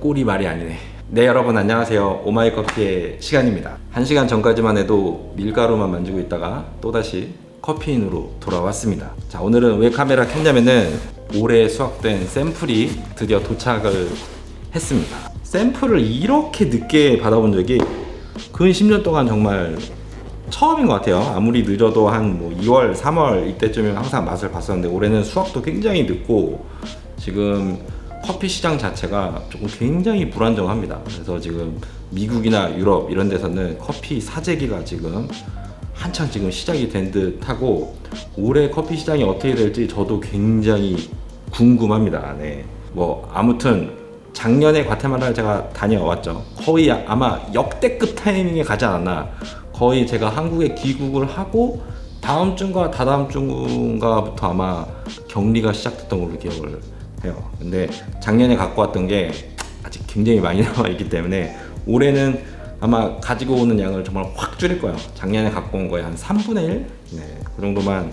꼴이 말이 아니네. 네 여러분 안녕하세요. 오마이 커피의 시간입니다. 한 시간 전까지만 해도 밀가루만 만지고 있다가 또다시 커피인으로 돌아왔습니다. 자 오늘은 왜 카메라 켰냐면은 올해 수확된 샘플이 드디어 도착을 했습니다. 샘플을 이렇게 늦게 받아본 적이 근 10년 동안 정말 처음인 것 같아요. 아무리 늦어도 한 뭐 2월, 3월 이때쯤이면 항상 맛을 봤었는데 올해는 수확도 굉장히 늦고 지금 커피 시장 자체가 조금 굉장히 불안정합니다. 그래서 지금 미국이나 유럽 이런 데서는 커피 사재기가 지금 한창 지금 시작이 된 듯하고 올해 커피 시장이 어떻게 될지 저도 굉장히 궁금합니다. 네. 뭐 아무튼 작년에 과테말라를 제가 다녀왔죠. 거의 아마 역대급 타이밍에 가지 않았나. 거의 제가 한국에 귀국을 하고 다음 주인가 다다음 주인가부터 아마 격리가 시작됐던 걸로 기억을 해요. 근데 작년에 갖고 왔던 게 아직 굉장히 많이 남아 있기 때문에 올해는 아마 가지고 오는 양을 정말 확 줄일 거예요. 작년에 갖고 온 거에 한 3분의 1? 네, 그 정도만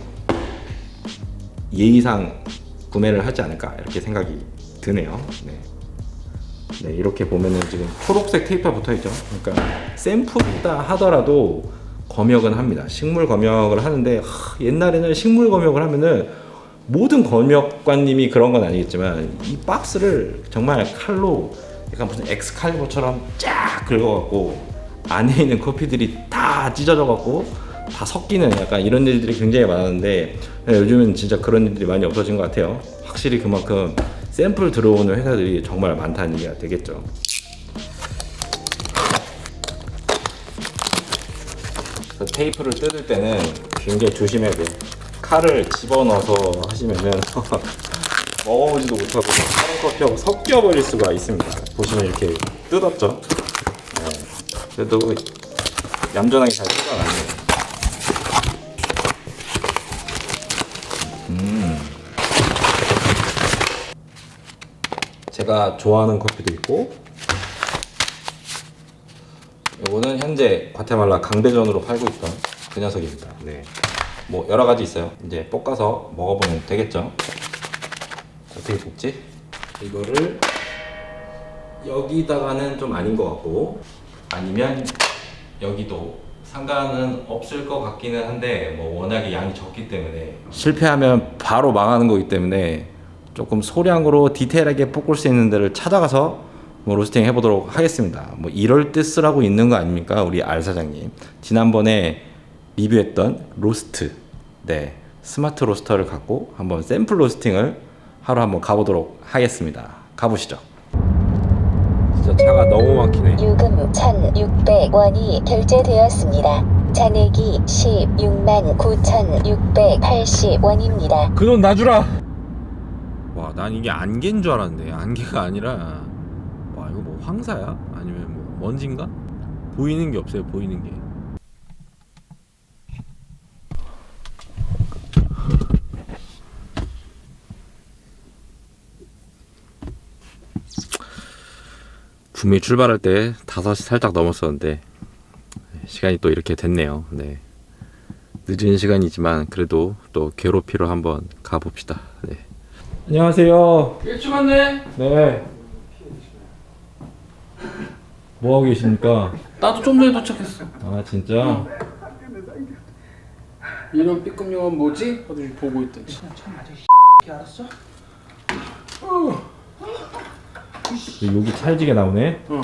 예의상 구매를 하지 않을까 이렇게 생각이 드네요. 네. 네, 이렇게 보면은 지금 초록색 테이프가 붙어 있죠. 그러니까 샘플이다 하더라도 검역은 합니다. 식물 검역을 하는데 하, 옛날에는 식물 검역을 하면은 모든 검역관님이 그런 건 아니겠지만 이 박스를 정말 칼로 약간 무슨 엑스칼리버처럼 쫙 긁어갖고 안에 있는 커피들이 다 찢어져갖고 다 섞이는 약간 이런 일들이 굉장히 많았는데 네, 요즘은 진짜 그런 일들이 많이 없어진 것 같아요. 확실히 그만큼 샘플 들어오는 회사들이 정말 많다는 얘기가 되겠죠. 그 테이프를 뜯을 때는 굉장히 조심해야 돼요. 칼을 집어넣어서 하시면은 먹어보지도 못하고 다른 커피하고 섞여버릴 수가 있습니다. 보시면 이렇게 뜯었죠. 네. 그래도 얌전하게 잘 뜯어놨네요. 음. 제가 좋아하는 커피도 있고 이거는 현재 과테말라 강대전으로 팔고 있던 그 녀석입니다. 네. 뭐 여러 가지 있어요. 이제 볶아서 먹어보면 되겠죠. 어떻게 볶지? 이거를 여기다가는 좀 아닌 것 같고 아니면 여기도 상관은 없을 것 같기는 한데 뭐 워낙에 양이 적기 때문에 실패하면 바로 망하는 거기 때문에 조금 소량으로 디테일하게 볶을 수 있는 데를 찾아가서 뭐 로스팅 해보도록 하겠습니다. 뭐 이럴 때 쓰라고 있는 거 아닙니까, 우리 알 사장님? 지난번에 리뷰했던 로스트, 네 스마트 로스터를 갖고 한번 샘플 로스팅을 하러 한번 가보도록 하겠습니다. 가보시죠. 진짜 차가 너무 막히네. 요금 1,600원이 결제되었습니다. 잔액이 16만 9,680원입니다. 그 돈 놔주라. 와, 난 이게 안개인 줄 알았는데 안개가 아니라 와 이거 뭐 황사야? 아니면 뭐 먼지인가? 보이는 게 없어요. 보이는 게. 분명히 출발할 때 5시 살짝 넘었었는데 시간이 또 이렇게 됐네요. 네. 늦은 시간이지만 그래도 또 괴롭히러 한번 가봅시다. 네. 안녕하세요. 일찍 왔네. 네. 뭐 하고 계십니까? 나도 좀 전에 도착했어. 아 진짜? 이런 B급 영화는 뭐지? 어디 보고 있더니. 참. 이 알았어? 여기 찰지게 나오네. 어.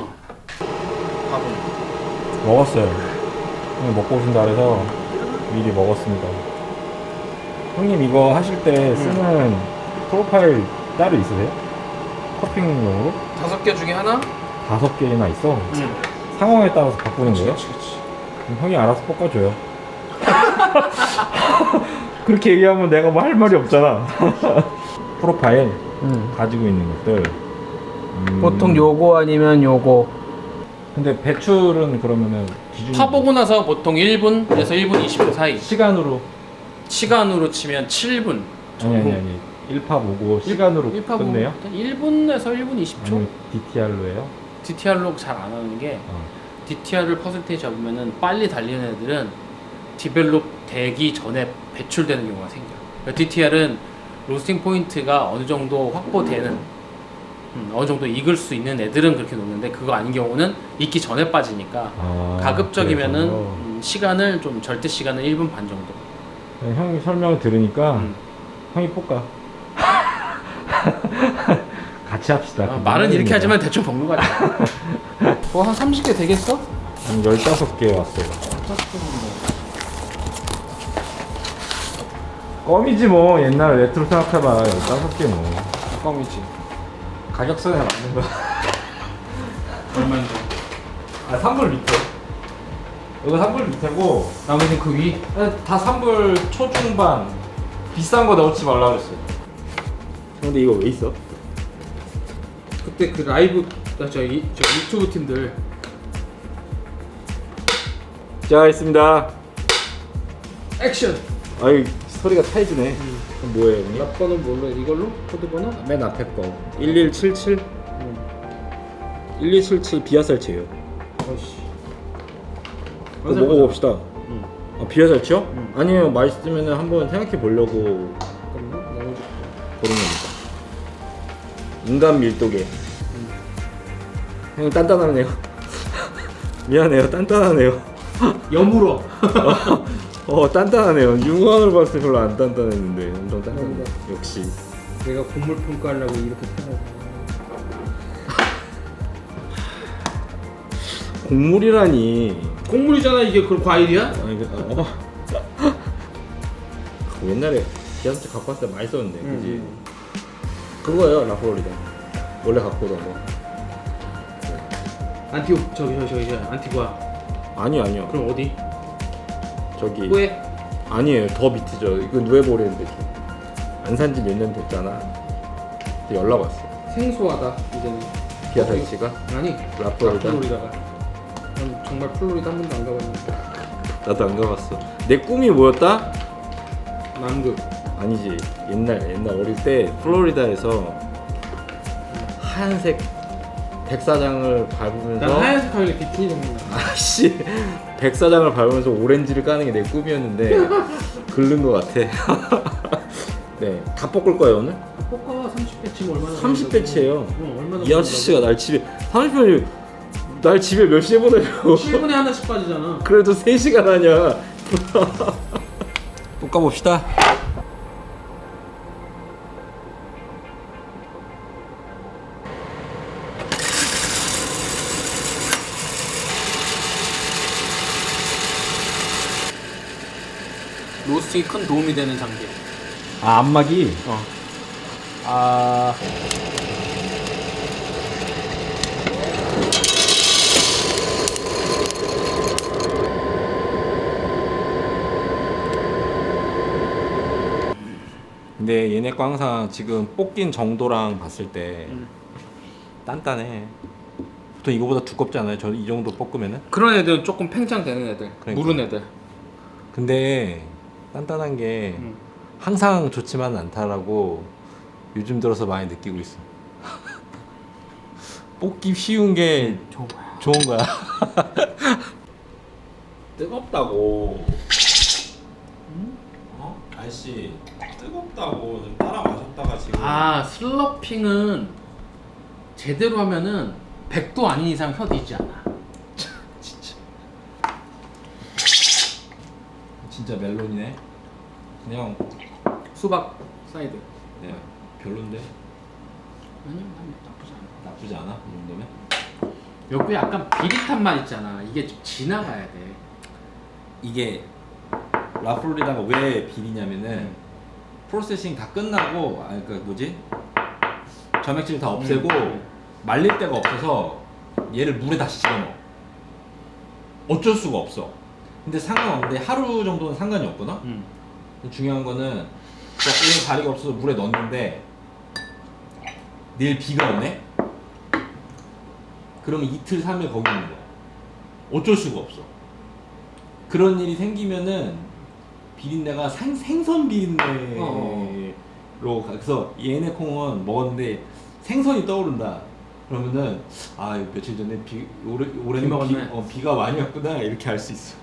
밥은 먹었어요. 형님 먹고 오신다 그래서 미리 먹었습니다. 형님 이거 하실 때 쓰는 프로파일 따로 있으세요? 커핑용으로? 다섯 개 중에 하나? 다섯 개나 있어. 응. 상황에 따라서 바꾸는 거예요? 그렇지, 그렇지. 그럼 형이 알아서 볶아줘요. 그렇게 얘기하면 내가 뭐 할 말이 없잖아. 프로파일 응. 가지고 있는 것들. 음, 보통 요거 아니면 요거. 근데 배출은 그러면은 기준 파보고 나서 보통 1분에서 1분 20초 사이. 시간으로 시간으로 치면 7분. 아니 아니 아니 1파 보고 시간으로 1파 끝내요? 1분에서 1분 20초. 아니면 DTR로 해요? DTR로 잘 안 하는 게 어. DTR을 퍼센테이지 잡으면은 빨리 달리는 애들은 디벨롭 되기 전에 배출되는 경우가 생겨 요. DTR은 로스팅 포인트가 어느 정도 확보되는 음, 어느 정도 익을 수 있는 애들은 그렇게 놓는데 그거 아닌 경우는 익기 전에 빠지니까 아, 가급적이면은 그래서. 음, 시간을 좀 절대 시간은 1분 반 정도. 네, 형이 설명을 들으니까 음. 형이 볶아. 같이 합시다. 아, 말은 이렇게 하지만 대충 볶는 거 같아. 뭐한 30개 되겠어? 한 15개 왔어요. 껌이지 뭐 옛날 레트로 생각해봐 15개 뭐 껌이지. 가격선에 맞는 거야 얼마인데? 아 3불 밑에. 이거 3불 밑에고. 나머지는 그 위. 다 3불 초중반. 비싼 거 넣지 말라 그랬어 근데 이거 왜 있어? 그때 그 라이브 아, 저, 이, 저 유튜브 팀들. 자 있습니다. 액션. 아이 소리가 타이즈네 그럼 뭐예요 형님? 번호는 뭘로 해? 이걸로? 코드 번호? 맨 앞에 거 1177? 1277 비아살치예요 어씨. 그거 먹어봅시다 응. 아, 비아살치요? 응. 아니에요 맛있으면 한번 생각해 보려고 잠깐만. 나머지 고른 겁니다 인간 밀도계 형 단단하네요 미안해요 단단하네요 여물어. 어 단단하네요 육안으로 봤을 때 별로 안 단단했는데 엄청 단단해 역시 내가 곡물 평가하려고 이렇게 편하고. 곡물이라니 곡물이잖아 이게 그 과일이야? 아 이거 어. 그 옛날에 기아스트 갖고 왔을 때 많이 썼는데 그지 음. 그거예요 라프로리다 원래 갖고 오던 거 안티오 저기 저기 저기 저기 안티구아. 아니요 아니요 그럼 어디? 저기 후에? 아니에요 더 밑이죠 이거 누에보레인데 안산지 몇 년 됐잖아 근데 연락 왔어 생소하다 이제는. 비아살치가 아니 라프로리다 플로리다가. 난 정말 플로리다 한 번도 안 가봤는데. 나도 안 가봤어 내 꿈이 뭐였다? 남극. 아니지 옛날 옛날 어릴 때 플로리다에서 하얀색 백사장을 밟으면서 난 하얀색 하길래 비키니 정도. 아씨 백사장을 밟으면서 오렌지를 까는 게 내 꿈이었는데 글른 것 같아 네 다 볶을 거예요 오늘? 포카 30배 치면 얼마나? 30배 치예요 응, 얼마나? 이 아저씨가 날 집에 30분이 날 집에 몇 시에 보내요 7분에 하나씩 빠지잖아. 그래도 3시간 하냐 볶아 봅시다 로스팅에 큰 도움이 되는 장비. 아 안마기? 어. 아. 근데 얘네 거 항상 지금 볶인 정도랑 봤을 때 음. 단단해 보통 이거보다 두껍지 않아요? 저 이 정도 볶으면은? 그런 애들은 조금 팽창되는 애들. 그러니까. 무른 애들. 근데 단단한 게 음. 항상 좋지만은 않다라고 요즘 들어서 많이 느끼고 있어 볶기 쉬운 게 좋은 거야. 좋은 거야 뜨겁다고 어? 아저씨 뜨겁다고 좀 따라 마셨다가 지금 아 슬러핑은 제대로 하면은 100도 아닌 이상 혀 뒤지 않아. 진짜 진짜 멜론이네 그냥 수박 사이드. 네, 별론데 아니요, 난 나쁘지 않아. 나쁘지 않아 이 정도면 여기 약간 비릿한 맛 있잖아. 이게 좀 지나가야 돼. 이게 라플로리다가 왜 비리냐면은 프로세싱 다 끝나고 아그 뭐지 점액질 다 없애고 음. 말릴 데가 없어서 얘를 물에 다시 집어넣어 어쩔 수가 없어 근데 상관없는데 하루 정도는 상관이 없거든 음. 중요한 거는 얘는 다리가 없어서 물에 넣었는데 내일 비가 오네? 그러면 이틀 3일 거기 있는 거야. 어쩔 수가 없어. 그런 일이 생기면은 비린내가 생, 생선 비린내로 어. 가. 그래서 얘네 콩은 먹었는데 생선이 떠오른다. 그러면은 아 이거 며칠 전에 비 올해 올해는 비 먹었네. 어, 비가 많이 왔구나. 이렇게 알 수 있어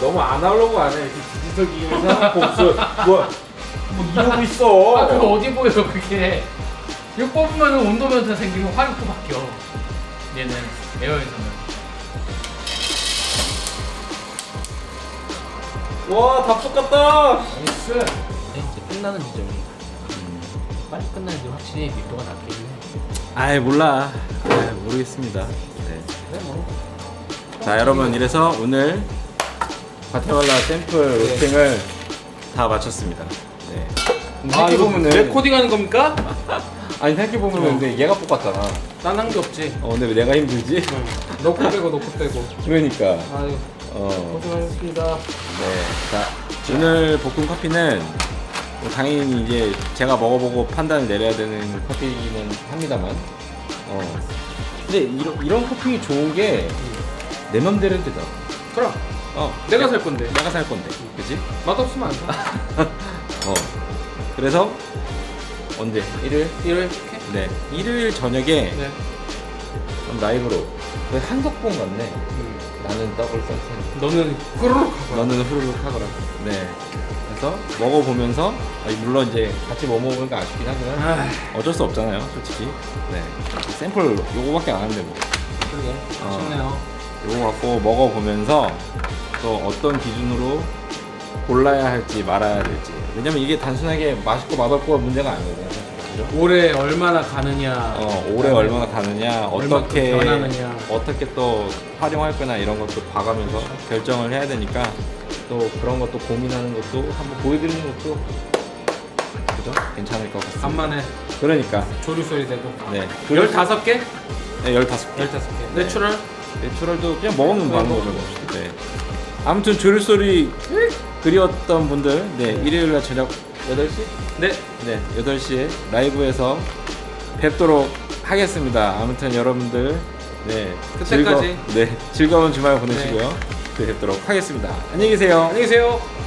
너무 아날로그 안 해. 이렇게 디지털 기기에서 복수. 뭐, 뭐 이러고 있어. 아 그거 어디 보여 그게 이거 뽑으면 온도 변화 생기면 화력도 바뀌어 얘는 에어에서는 와, 다 똑같다. 나이스 네, 이제 끝나는 지점이 빨리 끝나는 게 확실히 밀도가 낮긴 해 아이 몰라. 아이, 모르겠습니다. 네. 그래 뭐 자 여러분 이래서 오늘 과테말라 샘플 로스팅을 다 마쳤습니다. 네. 아 이거 생각해보면은- 레코딩 하는 겁니까? 아니 생각해보면 근데 얘가 뽑았잖아. 난한 게 없지 어 근데 왜 내가 힘들지? 넣고 빼고 넣고 빼고 그러니까. 아유 어. 고생하셨습니다 네. 자 오늘 볶은 커피는 뭐 당연히 이제 제가 먹어보고 판단을 내려야 되는 커피는 합니다만. 어. 근데 이런 이런 커피 좋은 게 내 맘대로 해도 되잖아. 그럼 어. 내가 살 건데 내가 살 건데. 그지? 맛없으면 안 사 어. 그래서 언제? 일요일? 일요일 네. 일요일 저녁에 네좀 라이브로. 거의 한석봉 같네. 음. 나는 떡을 썰 테니. 너는 후루룩 하고 너는 후루룩 하거라. 네. 그래서 먹어보면서 아니, 물론 이제 같이 뭐 먹으니까 아쉽긴 하지만 아 어쩔 수 없잖아요, 솔직히. 네. 샘플 요거밖에 안 하는데 뭐. 그러게 어. 아쉽네요 요거 갖고 먹어보면서 또 어떤 기준으로 골라야 할지 말아야 될지. 왜냐면 이게 단순하게 맛있고 맛없고가 문제가 아니거든요. 사실. 그죠? 올해 얼마나 가느냐 어, 올해 얼마나 가느냐, 얼마큼 어떻게 변하느냐. 어떻게 또 활용할 거나 이런 것도 봐가면서 결정을 해야 되니까 또 그런 것도 고민하는 것도 한번 보여드리는 것도 그죠? 괜찮을 것 같습니다. 간만에 그러니까 조류 소리 되고 네, 15개? 네, 15개. 15개 네. 내추럴? 내추럴도 그냥 네, 많은 거죠. 뭐. 네. 아무튼 조류 소리 그리웠던 분들, 네 일요일 날 저녁 8시? 네 네, 8시에 라이브에서 뵙도록 하겠습니다. 아무튼 여러분들 네, 그때까지. 즐거, 네, 즐거운 주말 보내시고요. 또 뵙도록 하겠습니다. 안녕히 계세요. 안녕히 계세요